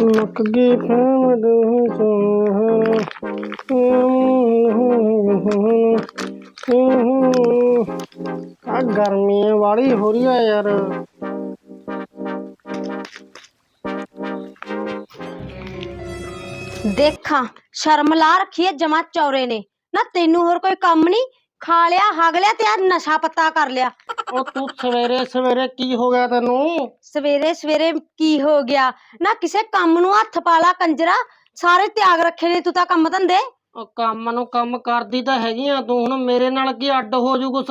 ਮੁੱਕ ਗਈ ਫਾਮ ਆ ਗਰਮੀ ਵਾਲੀ ਹੋ ਰਹੀ ਆ ਯਾਰ। ਦੇਖਾਂ, ਸ਼ਰਮ ਲਾ ਰੱਖੀ ਐ ਜਮਾ ਚੌਰੇ ਨੇ। ਨਾ ਤੈਨੂੰ ਹੋਰ ਕੋਈ ਕੰਮ ਨਹੀਂ ਖਾ ਲਿਆ ਹਗ ਲਿਆ ਤੇ ਆ ਨਸ਼ਾ ਪੱਤਾ ਕਰ ਲਿਆ। ਉਹ ਤੂੰ ਸਵੇਰੇ ਸਵੇਰੇ ਕੀ ਹੋ ਗਿਆ ਤੈਨੂੰ? ਸਵੇਰੇ ਸਵੇਰੇ ਕੀ ਹੋ ਗਿਆ? ਨਾ ਕਿਸੇ ਕੰਮ ਨੂੰ ਹੱਥ ਪਾ ਲਾ ਕੰਜਰਾ ਸਾਰੇ ਤਿਆਗ ਰੱਖੇ ਨੇ ਤੂੰ ਤਾਂ ਕੰਮ ਧੰਦੇ। ਉਹ ਕੰਮ ਨੂੰ ਕੰਮ ਕਰਦੀ ਤਾਂ ਹੈਗੀ ਆ ਤੂੰ ਹੁਣ ਮੇਰੇ ਨਾਲ ਕੀ ਅੱਡ ਹੋ ਜੂ ਕੁਛ?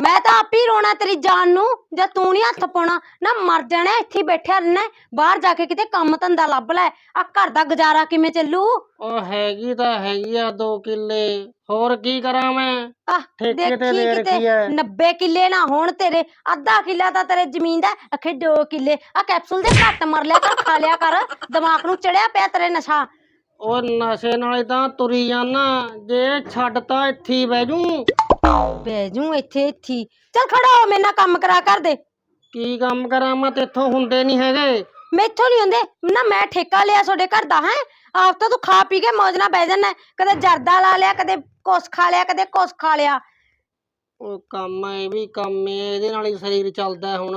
ਮੈਂ ਤਾਂ ਆਪ ਹੀ ਰੋਣਾ ਤੇਰੀ ਜਾਨ ਨੂੰ ਜੇ ਤੂੰ ਨਹੀਂ ਹੱਥ ਪਾਉਣਾ ਨਾ ਮਰ ਜਾਣਾ ਇੱਥੇ ਹੀ ਬੈਠਿਆ ਰਹਿਣਾ ਬਾਹਰ ਜਾ ਕੇ ਕਿਤੇ ਕੰਮ ਧੰਦਾ ਲੱਭ ਲੈ ਆ ਘਰ ਦਾ ਗੁਜ਼ਾਰਾ ਕਿਵੇਂ ਚੱਲੂ? ਉਹ ਹੈਗੀ ਤਾਂ ਹੈਗੀ ਆ ਦੋ ਕਿੱਲੇ ਹੋਰ ਕੀ ਕਰਾਂ ਮੈਂ? ਆਹ ਠੇਕੇ ਤੇ ਦੇ ਰੱਖੀ ਐ? 90 ਕਿੱਲੇ ਨਾ ਹੋਣ ਤੇਰੇ ਅੱਧਾ ਕਿੱਲਾ ਤਾਂ ਤੇਰੇ ਜ਼ਮੀਨ ਦਾ ਅਖੇ 2 ਕਿੱਲੇ ਆ ਕੈਪਸੂਲ ਦੇ ਘੱਟ ਮਰ ਲਿਆ ਕਰ ਖਾ ਲਿਆ ਕਰ ਦਿਮਾਗ ਨੂੰ ਚੜਿਆ ਪਿਆ ਤੇਰੇ ਨਸ਼ਾ। ਉਹ ਨਸ਼ੇ ਨਾਲੇ ਤਾਂ ਤੁਰੀ ਜਾਣਾ ਜੇ ਛੱਡਤਾ ਇੱਥੇ ਹੀ ਬਹਿ ਜੂ। ਬਹਿ ਜੂ ਇੱਥੇ ਇੱਥੀ ਚੱਲ ਖੜਾ ਹੋ ਮੇਰੇ ਨਾਲ ਕੰਮ ਕਰਾ ਕਰ ਦੇ। ਕੀ ਕੰਮ ਕਰਾਂ? ਮੈਂ ਤੇਥੋਂ ਹੁੰਦੇ ਨਹੀਂ ਹੈਗੇ। ਮੈਥੋਂ ਨਹੀਂ ਹੁੰਦੇ। ਨਾ ਮੈਂ ਠੇਕਾ ਲਿਆ ਤੁਹਾਡੇ ਘਰ ਦਾ ਹੈ? ਆਪ ਤਾਂ ਤੂੰ ਖਾ ਪੀ ਕੇ ਮੌਜ ਨਾਲ ਬਹਿ ਜਾਣਾ ਕਦੇ ਜਰਦਾ ਲਾ ਲਿਆ ਕਦੇ ਕੁਛ ਖਾ ਲਿਆ ਕਦੇ ਕੁਛ ਖਾ ਲਿਆ। ਉਹ ਕੰਮ ਇਹ ਵੀ ਕੰਮ ਏ ਇਹਦੇ ਨਾਲ ਹੀ ਸਰੀਰ ਚੱਲਦਾ ਹੁਣ।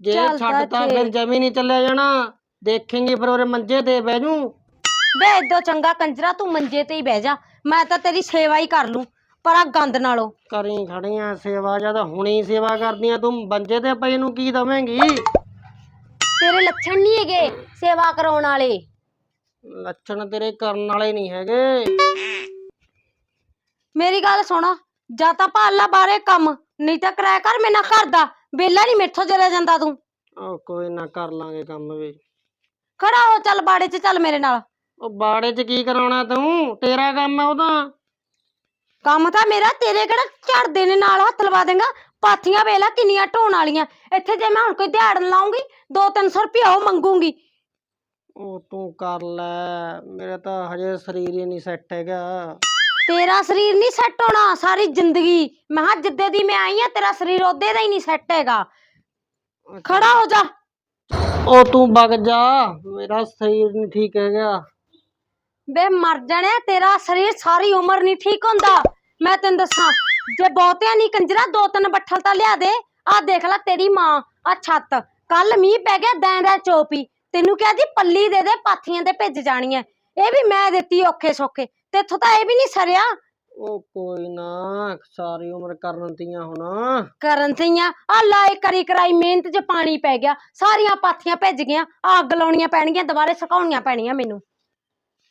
ਜੇ ਚੱਲਦਾ ਛੱਡਤਾ ਤੇ। ਫਿਰ ਜਮੀ ਨਹੀਂ ਚੱਲਿਆ ਜਾਣਾ। ਦੇਖੇਂਗੇ ਫਿਰ ਉਹਰੇ ਮੰਜੇ ਤੇ ਬਹਿ ਜੂ। ਵੇ ਏਦੋ ਚੰਗਾ ਕੰਜਰਾ ਤੂੰ ਮੰਜੇ ਤੇ ਹੀ ਬਹਿ ਜਾ। ਮੈਂ ਤਾਂ ਤੇਰੀ ਸੇਵਾ ਹੀ ਕਰ ਲੂੰ। ਪਰ ਆ ਗੰਦ ਨਾਲੋਂ। ਕਰੀ ਖੜੀਆਂ ਸੇਵਾ ਜਦ ਹੁਣੀ ਸੇਵਾ ਕਰਦੀਆਂ। ਤੂੰ ਮੰਜੇ ਤੇ ਪਈ ਨੂੰ ਕੀ ਦਵੇਂਗੀ? ਤੇਰੇ ਲੱਛਣ ਨਹੀਂ ਹੈਗੇ ਸੇਵਾ ਕਰਾਉਣ ਵਾਲੇ। ਲੱਛਣ ਤੇਰੇ ਕਰਨ ਵਾਲੇ ਨਹੀਂ ਹੈਗੇ। ਮੇਰੀ ਗੱਲ ਸੁਣ ਜਾਂ ਤਾਂ ਭਾਲ ਬਾਰੇ ਕੰਮ ਨਹੀਂ ਤਾਂ ਕਰਾਇਆ ਕਰ ਮੇਰੇ ਨਾਲ ਘਰ ਦਾ। ਬੇਲਾ ਨਹੀਂ ਮੇਥੋਂ ਚਲੇ ਜਾਂਦਾ ਤੂੰ। ਉਹ ਕੋਈ ਨਾ ਕਰ ਲਾਂਗੇ ਕੰਮ ਵੀ। ਖੜਾ ਹੋ ਚੱਲ ਬਾੜੇ 'ਚ ਚੱਲ ਮੇਰੇ ਨਾਲ। ਉਹ ਬਾੜੇ 'ਚ ਕੀ ਕਰਾਉਣਾ ਤੂੰ? ਤੇਰਾ ਕੰਮ ਹੈ ਉਹਦਾ। ਕੰਮ ਤਾਂ ਮੇਰਾ ਤੇਰੇ ਕਿਹੜਾ? ਝੜਦੇ ਨੇ ਨਾਲ ਹੱਥ ਲਵਾ ਦੇਂਗਾ। ਪਾਥੀਆਂ ਵੇਲਾ ਕਿੰਨੀਆਂ ਢੋਣ ਵਾਲੀਆਂ। ਇੱਥੇ ਜੇ ਮੈਂ ਹੁਣ ਕੋਈ ਦਿਹਾੜਨ ਲਾਉਂਗੀ 2-300 ਰੁਪਇਆ ਉਹ ਮੰਗੂਗੀ। ਉਹ ਤੂੰ ਕਰ ਲੈ ਮੇਰੇ ਤਾਂ ਹਜੇ ਸਰੀਰ ਹੀ ਨਹੀਂ ਸੈੱਟ ਹੈਗਾ। ਤੇਰਾ ਸਰੀਰ ਨਹੀਂ ਸੈੱਟ ਹੋਣਾ ਸਾਰੀ ਜ਼ਿੰਦਗੀ। ਮੈਂ ਕਿਹਾ ਜਿੱਦੇ ਦੀ ਮੈਂ ਆਈ ਆ ਤੇਰਾ ਸਰੀਰ ਉਹਦੇ ਦਾ ਹੀ ਨਹੀਂ ਸੈੱਟ ਹੈਗਾ। ਖੜਾ ਹੋ ਜਾ। ਉਹ ਤੂੰ ਵਗ ਜਾ ਮੇਰਾ ਸਰੀਰ ਨਹੀਂ ਠੀਕ ਹੈਗਾ। ਬੇ ਮਰ ਜਾਣਿਆ ਤੇਰਾ ਸਰੀਰ ਸਾਰੀ ਉਮਰ ਨਹੀਂ ਠੀਕ ਹੁੰਦਾ। ਮੈਂ ਤੈਨੂੰ ਦੱਸਾਂ ਜੇ ਬਹੁਤਿਆਂ ਨਹੀਂ ਕੰਜਰਾ ਦੋ ਤਿੰਨ ਬੱਠਲ ਤਾਂ ਲਿਆ ਦੇ। ਆਹ ਦੇਖ ਲੈ ਤੇਰੀ ਮਾਂ ਆ ਛੱਤ। ਕੱਲ ਮੀਂਹ ਪੈ ਗਿਆ ਦੈਂ ਦਾ ਚੋਪੀ। ਤੈਨੂੰ ਕਿਹਾ ਜੀ ਪੱਲੀ ਦੇ ਦੇ ਪਾਥੀਆਂ ਤੇ ਭਿੱਜ ਜਾਣੀਆਂ। ਇਹ ਵੀ ਮੈਂ ਦਿੱਤੀ ਔਖੇ ਸੌਖੇ। ਤੇ ਇੱਥੋਂ ਤਾਂ ਇਹ ਵੀ ਨਹੀਂ ਸਰਿਆ। ਉਹ ਕੋਈ ਨਾ ਸਾਰੀ ਉਮਰ ਕਰਨ ਦੀਆਂ ਹੁਣ। ਕਰਨ ਤੀਆਂ? ਆ ਲਾਏ ਕਰੀ ਕਰਾਈ ਮਿਹਨਤ 'ਚ ਪਾਣੀ ਪੈ ਗਿਆ। ਸਾਰੀਆਂ ਪਾਥੀਆਂ ਭਿੱਜ ਗਈਆਂ। ਆਹ ਅੱਗ ਲਾਉਣੀਆਂ ਪੈਣਗੀਆਂ ਦੁਬਾਰੇ ਸੁਕਾਉਣੀਆਂ ਪੈਣੀਆਂ ਮੈਨੂੰ।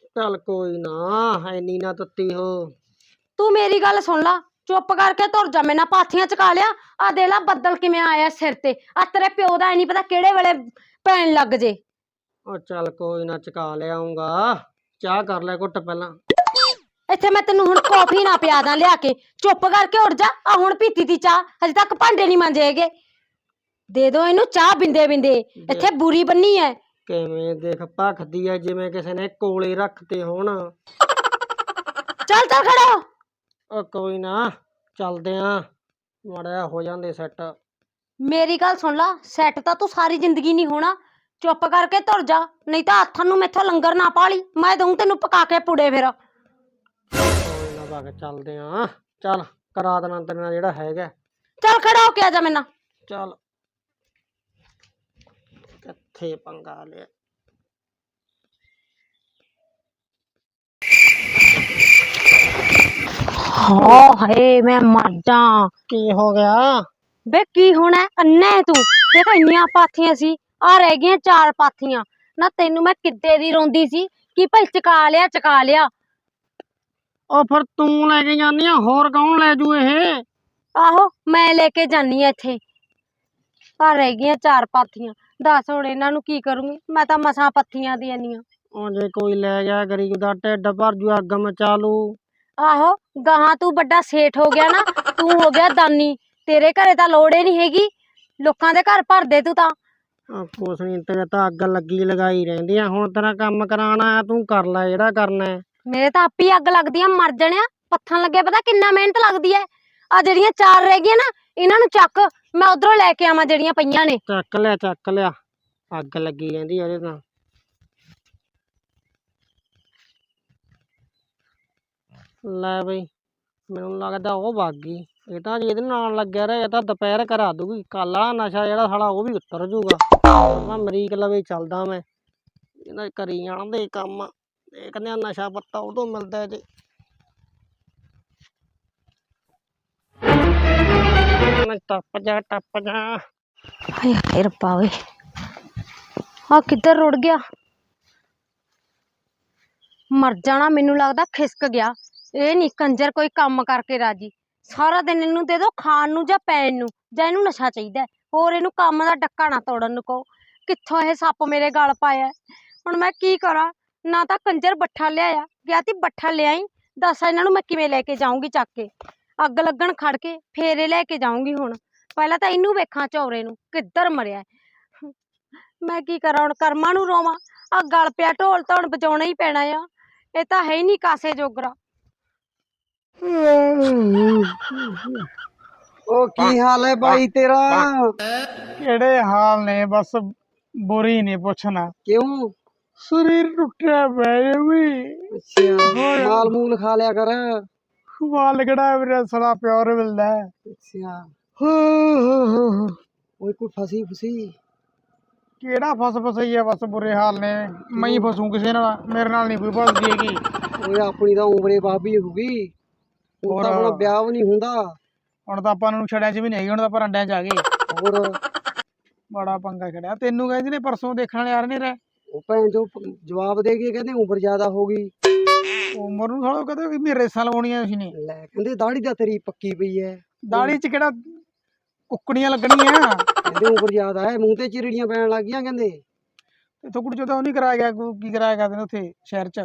ਚੱਲ ਕੋਈ ਨਾ ਐਨੀ ਨਾ ਤੱਤੀ ਹੋ। ਤੂੰ ਮੇਰੀ ਗੱਲ ਸੁਣ ਲਾ ਚੁੱਪ ਕਰਕੇ ਤੁਰ ਜਾ ਮੇਰੇ ਨਾਲ ਪਾਥੀਆਂ ਚਕਾ ਲਿਆ। ਆ ਦੇ ਲਾ ਬੱਦਲ ਕਿਵੇਂ ਆਇਆ ਸਿਰ ਤੇ। ਆ ਤੇਰੇ ਪਿਓ ਦਾ ਨਹੀਂ ਪਤਾ ਕਿਹੜੇ ਵੇਲੇ ਪੈਣ ਲੱਗ ਜੇ। ਉਹ ਚੱਲ ਕੋਈ ਨਾ ਚਕਾ ਲਿਆਉਂਗਾ ਚਾਹ ਕਰ ਲੈ ਘੁੱਟ ਪਹਿਲਾਂ। ਇੱਥੇ ਮੈਂ ਤੈਨੂੰ ਹੁਣ ਕੌਫੀ ਨਾ ਪਿਆ ਦਾਂ ਲਿਆ ਕੇ। ਚੁੱਪ ਕਰਕੇ ਉੱਠ ਜਾ ਆ ਹੁਣ ਪੀਤੀ ਦੀ ਚਾਹ। ਹਜੇ ਤੱਕ ਭਾਂਡੇ ਨਹੀਂ ਮਾਂਜੇ ਹੈਗੇ। ਦੇ ਦੋ ਇਹਨੂੰ ਚਾਹ ਬਿੰਦੇ ਬਿੰਦੇ ਇੱਥੇ ਬੁਰੀ ਬੰਨੀ ਐ। ਕਿਵੇਂ ਦੇਖ ਭਖਦੀ ਐ ਜਿਵੇਂ ਕਿਸੇ ਨੇ ਕੋਲੇ ਰੱਖਤੇ ਹੋਣ। ਚੱਲ ਚੱਲ ਖੜਾ। ਹੋ। ਉਹ ਕੋਈ ਨਾ ਚੱਲਦੇ ਆ। ਮੜਿਆ ਹੋ ਜਾਂਦੇ ਸੈੱਟ ਮੇਰੀ ਗੱਲ ਸੁਣ ਲਾ ਸੈੱਟ ਤਾਂ ਤੂੰ ਸਾਰੀ ਜ਼ਿੰਦਗੀ ਨਹੀਂ ਹੋਣਾ। ਚੁੱਪ ਕਰਕੇ ਤੁਰ ਜਾ ਨਹੀਂ ਤਾਂ ਹੱਥਾਂ ਨੂੰ ਮੈਥੋਂ ਲੰਗਰ ਨਾ ਪਾਲੀ ਮੈਂ ਦਊਂ ਤੈਨੂੰ ਪਕਾ ਕੇ ਪੁੜੇ ਫਿਰ। ਕੋਈ ਨਾ ਵਗ ਚੱਲਦੇ ਆ। ਚੱਲ ਕਰਾ ਦੇਣਾ ਤੇਰੇ ਨਾਲ ਜਿਹੜਾ ਹੈਗਾ। ਚੱਲ ਖੜਾ ਹੋ ਕੇ ਆ ਜਾ ਮੇਰੇ ਨਾਲ। ਚੱਲ। ਕਿੱਥੇ ਪੰਗਾ ਲਿਆ। ਹੋ ਹਏ ਮੈਂ ਮਰ ਜਾ ਕੀ ਹੋ ਗਿਆ? ਬੇ ਕੀ ਹੋਣਾ ਅੰਨਾ ਹੈ ਤੂੰ। ਦੇਖ ਇੰਨੀਆਂ ਪਾਥੀਆਂ ਸੀ। ਆ ਰਹਿ ਗਈਆਂ ਚਾਰ ਪਾਥੀਆਂ। ਨਾ ਤੈਨੂੰ ਮੈਂ ਕਿੱਦੇ ਦੀ ਰੋਂਦੀ ਸੀ? ਕਿ ਭਾਈ ਚਕਾ ਲਿਆ ਚਕਾ ਲਿਆ? ਉਹ ਫਿਰ ਤੂੰ ਲੈ ਕੇ ਜਾਂਦੀ ਆ ਹੋਰ ਕੌਣ ਲੈ ਜੂ ਇਹ? ਆਹੋ ਮੈਂ ਲੈ ਕੇ ਜਾਨੀ ਆ ਇੱਥੇ। ਆ ਰਹਿ ਗਈਆਂ ਚਾਰ ਪਾਥੀਆਂ। ਦੱਸ ਹੁਣ ਇਹਨਾਂ ਨੂੰ ਕੀ ਕਰੂੰਗੀ? ਮੈਂ ਤਾਂ ਮਸਾਂ ਪੱਥੀਆਂ ਦੀ ਆਨੀ ਆ ਉਹ ਜੇ ਕੋਈ ਲੈ ਗਿਆ ਗਰੀਬ ਦਾ ਢਿੱਡ ਭਰ ਜੂ ਅੱਗ ਮਚਾ ਲੂ। ਆਹੋ ਗਾਹਾਂ ਤੂੰ ਵੱਡਾ ਸੇਠ ਹੋ ਗਿਆ ਨਾ ਤੂੰ ਹੋ ਗਿਆ ਦਾਨੀ ਤੇਰੇ ਘਰੇ ਤਾਂ ਲੋੜ ਹੀ ਨਹੀਂ ਹੈਗੀ ਲੋਕਾਂ ਦੇ ਘਰ ਭਰਦੇ ਤੂੰ ਤਾਂ। ਆ ਕੁਛ ਨੀ ਤੇਰੇ ਤਾਂ ਅੱਗ ਲੱਗੀ ਲਗਾਈ ਰਹਿੰਦੀ ਆ ਹੁਣ ਤੇਰਾ ਕੰਮ ਕਰਾਣਾ ਆ ਤੂੰ ਕਰ ਲੈ ਜਿਹੜਾ ਕਰਨਾ ਹੈ। ਮੇਰੇ ਤਾਂ ਆਪੀ ਅੱਗ ਲੱਗਦੀ ਆ ਮਰ ਜਾਣਿਆ ਪੱਥਣ ਲੱਗੇ ਪਤਾ ਕਿੰਨਾ ਮਿਹਨਤ ਲੱਗਦੀ ਐ। ਆ ਜਿਹੜੀਆਂ ਚਾਰ ਰਹਿ ਗਈਆਂ ਨਾ ਇਹਨਾਂ ਨੂੰ ਚੱਕ ਮੈਂ ਉਧਰੋਂ ਲੈ ਕੇ ਆਵਾਂ ਜਿਹੜੀਆਂ ਪਈਆਂ ਨੇ। ਚੱਕ ਲਿਆ ਚੱਕ ਲਿਆ ਅੱਗ ਲੱਗੀ ਰਹਿੰਦੀ ਆ ਇਹਦੇ ਤਾਂ। ਲੈ ਬਈ, ਮੈਨੂੰ ਲੱਗਦਾ ਉਹ ਵਗ ਗਈ। ਇਹ ਤਾਂ ਜਿਹਦੇ ਨਾਲ ਲੱਗਿਆ ਰਿਹਾ, ਇਹ ਤਾਂ ਦੁਪਹਿਰ ਕਰਾ ਦੂਗੀ ਕੱਲ ਵਾਲਾ ਨਸ਼ਾ ਜਿਹੜਾ ਸਾਲਾ ਉਹ ਵੀ ਉਤਰ ਜੂਗਾ ਮੈਂ ਮਰੀਕ ਲਵੇ ਚੱਲਦਾ ਮੈਂ। ਇਹਦਾ ਕਰੀ ਜਾਣ ਦੇ ਕੰਮ ਦੇਖਦੇ ਆ ਨਸ਼ਾ ਪੱਤਾ ਉਦੋਂ ਮਿਲਦਾ ਜੇ। ਮੈਂ ਟੱਪ ਜਾ ਟੱਪ ਜਾ। ਹਾਏ ਹਾਏ ਰੱਬਾ ਓਏ। ਆ ਕਿੱਧਰ ਰੁੜ ਗਿਆ? ਮਰ ਜਾਣਾ, ਮੈਨੂੰ ਲੱਗਦਾ ਖਿਸਕ ਗਿਆ। ਇਹ ਨਹੀਂ ਕੰਜਰ ਕੋਈ ਕੰਮ ਕਰਕੇ ਰਾਜੀ। ਸਾਰਾ ਦਿਨ ਇਹਨੂੰ ਦੇ ਦੋ ਖਾਣ ਨੂੰ ਜਾਂ ਪੈਣ ਨੂੰ, ਜਾਂ ਇਹਨੂੰ ਨਸ਼ਾ ਚਾਹੀਦਾ ਹੈ। ਹੋਰ ਇਹਨੂੰ ਕੰਮ ਦਾ ਡੱਕਾ ਨਾ ਤੋੜਨ ਨੂੰ ਕਹੋ। ਕਿੱਥੋਂ ਇਹ ਸੱਪ ਮੇਰੇ ਗਲ ਪਾਇਆ ਹੈ? ਹੁਣ ਮੈਂ ਕੀ ਕਰਾਂ? ਨਾ ਤਾਂ ਕੰਜਰ ਬੱਠਾ ਲਿਆਇਆ। ਗਿਆ ਤੀ ਬੱਠਾ ਲਿਆਈ। ਦੱਸ ਇਹਨਾਂ ਨੂੰ ਮੈਂ ਕਿਵੇਂ ਲੈ ਕੇ ਜਾਊਂਗੀ ਚੱਕ ਕੇ? ਅੱਗ ਲੱਗਣ ਖੜ ਕੇ ਫੇਰੇ ਲੈ ਕੇ ਜਾਊਂਗੀ ਹੁਣ। ਪਹਿਲਾਂ ਤਾਂ ਇਹਨੂੰ ਵੇਖਾਂ ਝੌਰੇ ਨੂੰ, ਕਿੱਧਰ ਮਰਿਆ ਹੈ। ਮੈਂ ਕੀ ਕਰਾਂ? ਹੁਣ ਕਰਮਾਂ ਨੂੰ ਰੋਵਾਂ। ਆ ਗਲ ਪਿਆ, ਢੋਲ ਤਾਂ ਹੁਣ ਵਜਾਉਣਾ ਹੀ ਪੈਣਾ ਆ। ਇਹ ਤਾਂ ਹੈ ਹੀ ਨਹੀਂ ਕਾਸੇ ਜੋਗਰਾ। ਉਹ ਕੀ ਹਾਲ ਹੈ ਬਾਈ ਤੇਰਾ? ਕਿਹੜੇ ਹਾਲ ਨੇ? ਬਸ ਬੁਰੀ ਨਹੀਂ ਪੁੱਛਣਾ। ਕਿਉਂ? ਸਰੀਰ ਟੁੱਟਿਆ ਪਿਆ ਵੀ। ਅੱਛਾ ਮਾਲ ਮੂਲ ਖਾ ਲਿਆ ਕਰ। ਵਾਲ ਕਿਹੜਾ ਵੀਰੇ? ਸੜਾ ਪਿਓਰ ਮਿਲਦਾ ਹੈ। ਅੱਛਾ। ਓਏ ਕੋਈ ਫਸੀ ਫਸੀ? ਕਿਹੜਾ ਫਸ ਫਸਈ ਹੈ? ਬਸ ਬੁਰੇ ਹਾਲ ਨੇ। ਮੈਂ ਹੀ ਫਸੂੰ ਕਿਸੇ ਨਾਲ। ਮੇਰੇ ਨਾਲ ਨਹੀਂ ਕੋਈ ਫਸਦੀ ਹੈਗੀ। ਓਏ ਆਪਣੀ ਤਾਂ ਉਮਰੇ ਬਾਬੀ ਹੋਊਗੀ ਹੁਣ ਤਾਂ ਹੋਰ। ਹੁਣ ਵਿਆਹ ਵੀ ਨਹੀਂ ਹੁੰਦਾ। ਹੁਣ ਤਾਂ ਆਪਾਂ ਨੂੰ ਛੜਿਆਂ 'ਚ ਵੀ ਨਹੀਂ ਹੈਗੀ ਹੁਣ ਤਾਂ ਪਰਾਂਡਿਆਂ 'ਚ ਆ ਗਏ। ਹੋਰ? ਬੜਾ ਪੰਗਾ ਖੜਿਆ। ਤੈਨੂੰ ਕਹਿੰਦੇ ਨੇ ਪਰਸੋਂ ਦੇਖਣ ਵਾਲੇ ਨਹੀਂ ਰਹਿ। ਉਹ ਭੈਣ ਜੋ ਜਵਾਬ ਦੇ ਕੇ ਕਹਿੰਦੇ ਉਮਰ ਜ਼ਿਆਦਾ ਹੋ ਗਈ। ਉਮਰ ਨੂੰ ਥੋੜਾ ਕਹਿੰਦੇ ਵੀ ਮੇਰੇ ਰੇਸਾਂ ਲਵਾਉਣੀਆਂ ਸੀ ਨੇ। ਲੈ ਕਹਿੰਦੇ ਦਾੜੀ ਤਾਂ ਤੇਰੀ ਪੱਕੀ ਪਈ ਐ। ਦਾੜੀ 'ਚ ਕਿਹੜਾ ਕੁੱਕੜੀਆਂ ਲੱਗਣੀਆਂ? ਕਹਿੰਦੇ ਉਮਰ ਜ਼ਿਆਦਾ ਹੈ ਮੂੰਹ ਤੇ ਚਿਰੜੀਆਂ ਪੈਣ ਲੱਗ ਗਈਆਂ ਕਹਿੰਦੇ। ਥੋੜੀ ਚੋਂ ਤਾਂ ਉਹ ਨਹੀਂ ਕਰਾਇਆ ਗਿਆ ਕੀ ਕਰਾਇਆ ਕਰਦੇ ਨੇ ਉੱਥੇ ਸ਼ਹਿਰ 'ਚ?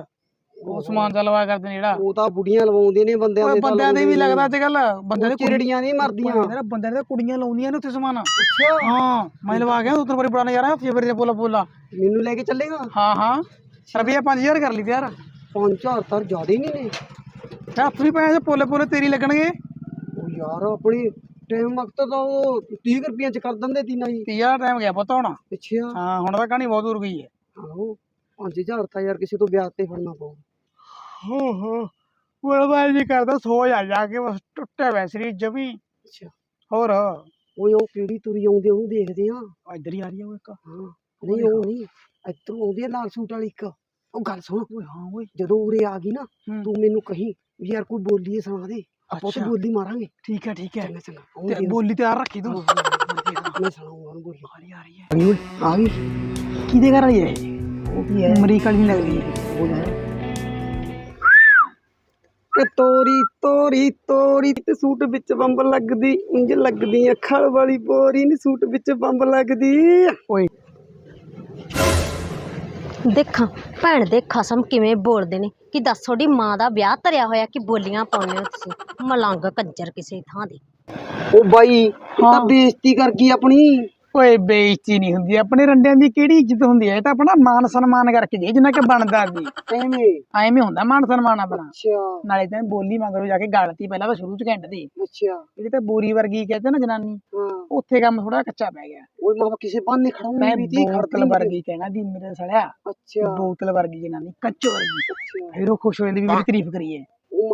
ਉਹ ਸਮਾਨ ਦਾ ਲਵਾਇਆ ਕਰਦੇ ਨੇ ਜਿਹੜਾ। ਉਹ ਤਾਂ ਬੁੜੀਆਂ ਲਵਾਉਂਦੇ ਨੇ ਬੰਦਿਆਂ ਦੇ ਬੰਦਿਆਂ ਦੇ ਵੀ ਲੱਗਦਾ ਅੱਜ ਕੱਲ ਬੰਦਿਆਂ ਦੇ ਚਿਰੜੀਆਂ ਨਹੀਂ ਮਰਦੀਆਂ। ਬੰਦਿਆਂ ਦੇ ਬੰਦਿਆਂ ਦੇ ਕੁੜੀਆਂ ਲਾਉਂਦੀਆਂ ਨੇ ਉੱਥੇ ਸਮਾਨ। ਅੱਛਾ। ਹਾਂ ਮੈਂ ਲਵਾ ਗਿਆ ਉਧਰ ਬੜੀ ਪੁਰਾਣਾ ਯਾਰ ਫੇਰ ਦੇ ਬੋਲਾ ਬੋਲਾ ਮੈਨੂੰ ਲੈ ਕੇ ਚੱਲੇਗਾ? ਹਾਂ ਹਾਂ। ਰੁਪਈਆ 5000 ਕਰ ਲਈ ਤੇ ਯਾਰ ਪੰਜ ਚਾਰ ਤਾਂ ਜ਼ਿਆਦਾ ਹੀ ਨਹੀਂ ਨੇ। ਤੇ ਵੀ ਪਾਇਆ ਪੋਲੇ ਪੋਲੇ ਤੇਰੀ ਲੱਗਣਗੇ। ਉਹ ਯਾਰ ਆਪਣੀ ਟਾਈਮ ਵਕਤ ਤਾਂ ਉਹ 30 ਰੁਪਈਆਂ ਚ ਕਰ ਦਿੰਦੇ ਤੀ ਨਾ ਜੀ। 30000 ਟਾਈਮ ਗਿਆ ਪੁੱਤ ਹੁਣ। ਅੱਛਾ। ਹਾਂ ਹੁਣ ਤਾਂ ਕਹਾਣੀ ਬਹੁਤ ਦੂਰ ਗਈ ਹੈ। ਆਹੋ 5000 ਤਾਂ ਯਾਰ ਕਿਸੇ ਤੋਂ ਵਿਆਹ ਤੇ ਫੜਨਾ ਪਊ। ਹੋ ਉਹ ਜੀ ਕਰਦਾ ਸੋ ਜਾ ਜਾ ਕੇ ਬਸ ਟੁੱਟਿਆ ਵੈ ਸਰੀਰ ਜਮੀ ਅੱਛਾ। ਹੋਰ? ਓਏ ਉਹ ਕਿਹੜੀ ਤੁਰੀ ਆਉਂਦੀ ਉਹਨੂੰ ਦੇਖਦੇ ਆ। ਉਹ ਇੱਧਰ ਹੀ ਆ ਰਹੀ ਉਹ ਇੱਕ। ਨਹੀਂ ਉਹ ਨਹੀਂ ਇੱਧਰੋਂ ਆਉਂਦੀ ਆ ਲਾਲ ਸੂਟ ਵਾਲੀ ਇੱਕ। ਉਹ ਗੱਲ ਸੁਣ। ਓਏ ਹਾਂ ਓਏ। ਜਦੋਂ ਉਰੇ ਆ ਗਈ ਨਾ ਹੂੰ। ਤੂੰ ਮੈਨੂੰ ਕਹੀਂ ਵੀ ਯਾਰ ਕੋਈ ਬੋਲੀਏ ਸੁਣਾ ਦੇ ਆਪਾਂ ਅੱਛਾ। ਤਾਂ ਬੋਲੀ ਮਾਰਾਂਗੇ। ਠੀਕ ਹੈ ਠੀਕ ਹੈ ਚੰਗਾ ਚੰਗਾ। ਤੇ ਆਉਂਦੀ ਆ। ਬੋਲੀ ਤਿਆਰ ਰੱਖੀ ਤੂੰ। ਮੈਂ ਸੁਣਾਉਂਗਾ ਉਹਨੂੰ ਬੋਲੀ। ਆ ਰਹੀ ਆ ਰਹੀ ਹੈ। ਆ ਗਈ ਕਿਹਦੇ ਘਰ ਆਈ ਹੈ ਉਹ ਕੀ ਹੈ। ਅਮਰੀਕਾ ਨਹੀਂ ਲੱਗਦੀ। ਹੈ ਉਹ ਹੈ ਕਿ ਤੋਰੀ ਤੋਰੀ ਤੋਰੀ ਤੇ ਸੂਟ ਵਿੱਚ ਬੰਬ ਲੱਗਦੀ ਇੰਜ ਲੱਗਦੀ ਅੱਖਾਂ ਵਾਲੀ ਬੋਰੀ ਨੀ ਸੂਟ ਵਿੱਚ ਬੰਬ ਲੱਗਦੀ। ਓਏ। ਦੇਖਾਂ ਭੈਣ ਦੇ ਖਸਮ ਕਿਵੇਂ ਬੋਲਦੇ ਨੇ। ਕਿ ਦੱਸ ਤੁਹਾਡੀ ਮਾਂ ਦਾ ਵਿਆਹ ਧਰਿਆ ਹੋਇਆ ਕਿ ਬੋਲੀਆਂ ਪਾਉਂਦੇ ਹੋ ਤੁਸੀਂ? ਮਲੰਗ ਕੰਜਰ ਕਿਸੇ ਥਾਂ ਦੀ। ਉਹ ਬਾਈ ਇਹ ਤਾਂ ਹਾਂ। ਬੇਇੱਜ਼ਤੀ ਕਰ ਗਈ ਆਪਣੀ। ਓਏ ਬੇਇੱਜ਼ਤੀ ਨਹੀਂ ਹੁੰਦੀ ਆਪਣੇ ਰੰਡਿਆਂ ਦੀ ਕਿਹੜੀ ਇੱਜ਼ਤ ਹੁੰਦੀ ਹੈ? ਇਹ ਤਾਂ ਆਪਣਾ ਮਾਨ ਸਨਮਾਨ ਕਰਕੇ ਦੇ ਜਿੰਨਾ ਕਿ ਬਣਦਾ ਦੀ ਐਵੇਂ? ਐਵੇਂ ਹੁੰਦਾ ਮਾਨ ਸਨਮਾਨ ਆਪਣਾ। ਅੱਛਾ। ਨਾਲੇ ਤਾਂ ਬੋਲੀ ਮਗਰੋਂ ਜਾ ਕੇ ਗਲਤੀ ਪਹਿਲਾਂ ਤਾਂ ਸ਼ੁਰੂ ਚ ਘੰਟ ਦੀ ਅੱਛਾ। ਇਹਦੀ ਤਾਂ ਬੋਰੀ ਵਰਗੀ ਕਹਿੰਦੇ ਨਾ ਜਨਾਨੀ। ਉੱਥੇ ਕੰਮ ਥੋੜਾ ਕੱਚਾ ਪੈ ਗਿਆ। ਉਹ ਮਾਂ ਕਿਸੇ ਬੰਨੇ ਵੀ ਤੀ ਬੋਤਲ ਖੜਦੀ ਵਰਗੀ ਕਹਿਣਾ ਦੀ ਮੇਰੇ ਸੜਿਆ ਅੱਛਾ। ਬੋਤਲ ਵਰਗੀ ਜਨਾਨੀ ਕੱਚ ਵਰਗੀ। ਫਿਰ ਉਹ ਖੁਸ਼ ਹੋ ਜਾਂਦੀ ਵੀ ਮੇਰੀ ਤਾਰੀਫ ਕਰੀਏ।